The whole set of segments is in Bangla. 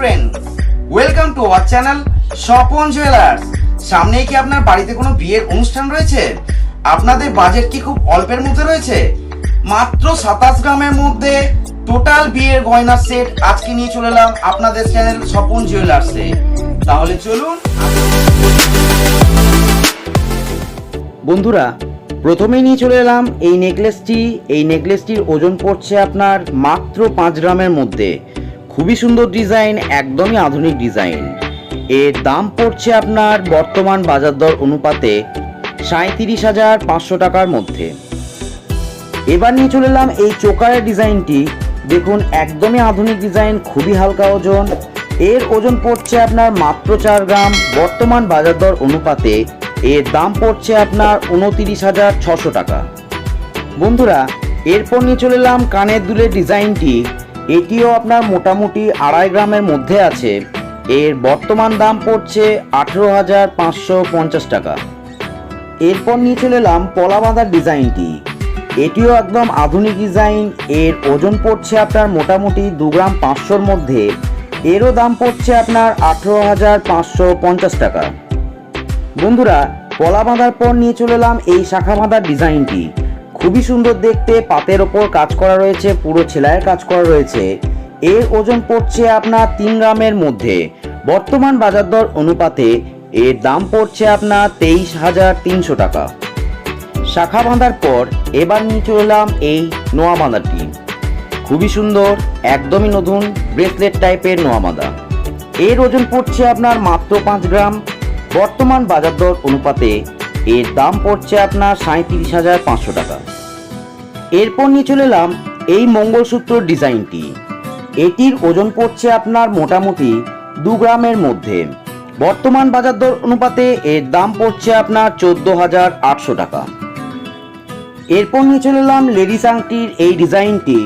Friend welcome to our channel Swapan jewellers সামনেই কি আপনার বাড়িতে কোনো বিয়ের অনুষ্ঠান রয়েছে? আপনাদের বাজেট কি খুব অল্পের মধ্যে রয়েছে? মাত্র সাতাশ গ্রামের মধ্যে টোটাল বিয়ের গয়নার সেট আজকে নিয়ে চলে এলাম আপনাদের চ্যানেল স্বপন জুয়েলার্সে তাহলে চলুন। বন্ধুরা, প্রথমেই নিয়ে চলে এলাম এই নেকলেসটি এই নেকলেসটির ওজন পড়ছে আপনার মাত্র পাঁচ গ্রামের মধ্যে। খুবই সুন্দর ডিজাইন, একদমই আধুনিক ডিজাইন। এর দাম পড়ছে আপনার বর্তমান বাজার দর অনুপাতে সাঁত্রিশ হাজার পাঁচশো টাকার মধ্যে। এবার নিয়ে চলে এলাম এই চোকারের ডিজাইনটি। দেখুন, একদমই আধুনিক ডিজাইন, খুবই হালকা ওজন। এর ওজন পড়ছে আপনার মাত্র চার গ্রাম, বর্তমান বাজার দর অনুপাতে এর দাম পড়ছে আপনার উনতিরিশ হাজার ছশো টাকা। বন্ধুরা, এরপর নিয়ে চলে এলাম কানের দুলের ডিজাইনটি। এটিও আপনার মোটামুটি আড়াই গ্রামের মধ্যে আছে। এর বর্তমান দাম পড়ছে আঠেরো হাজার পাঁচশো পঞ্চাশ টাকা। এরপর নিয়ে চলে এলাম পলা বাঁধার ডিজাইনটি। এটিও একদম আধুনিক ডিজাইন। এর ওজন পড়ছে আপনার মোটামুটি দু গ্রাম পাঁচশোর মধ্যে। এরও দাম পড়ছে আপনার আঠেরো হাজার পাঁচশো পঞ্চাশ টাকা। বন্ধুরা, পলা বাঁধার পর নিয়ে চলে এলাম এই শাখা বাঁধার ডিজাইনটি। খুবই সুন্দর দেখতে, পাতের ওপর কাজ করা রয়েছে, পুরো ছেলাইয়ের কাজ করা রয়েছে। এর ওজন পড়ছে আপনার তিন গ্রামের মধ্যে। বর্তমান বাজার দর অনুপাতে এর দাম পড়ছে আপনার তেইশ হাজার তিনশো টাকা। শাখা বাঁধার পর এবার নিয়ে চললাম এই নোয়া বাঁধাটি খুবই সুন্দর, একদমই নতুন, ব্রেসলেট টাইপের নোয়া বাঁধা। এর ওজন পড়ছে আপনার মাত্র পাঁচ গ্রাম। বর্তমান বাজার দর অনুপাতে এর দাম পড়ছে আপনার সাঁত্রিশ হাজার পাঁচশো টাকা। এরপর নিয়ে চলে এলাম এই মঙ্গলসূত্র ডিজাইনটি। এটির ওজন পড়ছে আপনার মোটামুটি দু গ্রামের মধ্যে। বর্তমান বাজার দর অনুপাতে এর দাম পড়ছে আপনার চোদ্দ হাজার আটশো টাকা। এরপর নিয়ে চলে এলাম লেডিস আংটির এই ডিজাইনটি।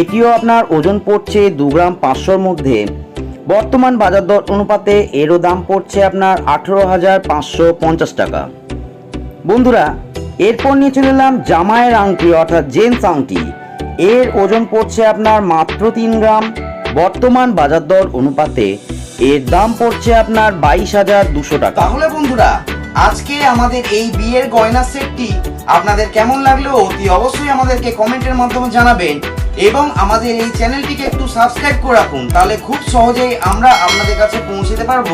এটিও আপনার ওজন পড়ছে দু গ্রাম পাঁচশোর মধ্যে। বর্তমান বাজার দর অনুপাতে এরও দাম পড়ছে আপনার আঠেরো হাজার পাঁচশো পঞ্চাশ টাকা। বন্ধুরা, এরপর নিয়ে চলে এলাম জামায়ের আংটি, অর্থাৎ জেন্টস আংটি। এর ওজন পড়ছে আপনার মাত্র তিন গ্রাম। বর্তমান বাজার দর অনুপাতে এর দাম পড়ছে আপনার বাইশ হাজার দুশো টাকা। তাহলে বন্ধুরা, আজকে আমাদের এই বিয়ের গয়না সেটটি আপনাদের কেমন লাগল অতি অবশ্যই আমাদেরকে কমেন্টের মাধ্যমে জানাবেন এবং আমাদের এই চ্যানেলটিকে একটু সাবস্ক্রাইব করে রাখুন, তাহলে খুব সহজেই আমরা আপনাদের কাছে পৌঁছে দিতে পারব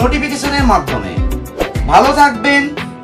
নোটিফিকেশনের মাধ্যমে। ভালো থাকবেন।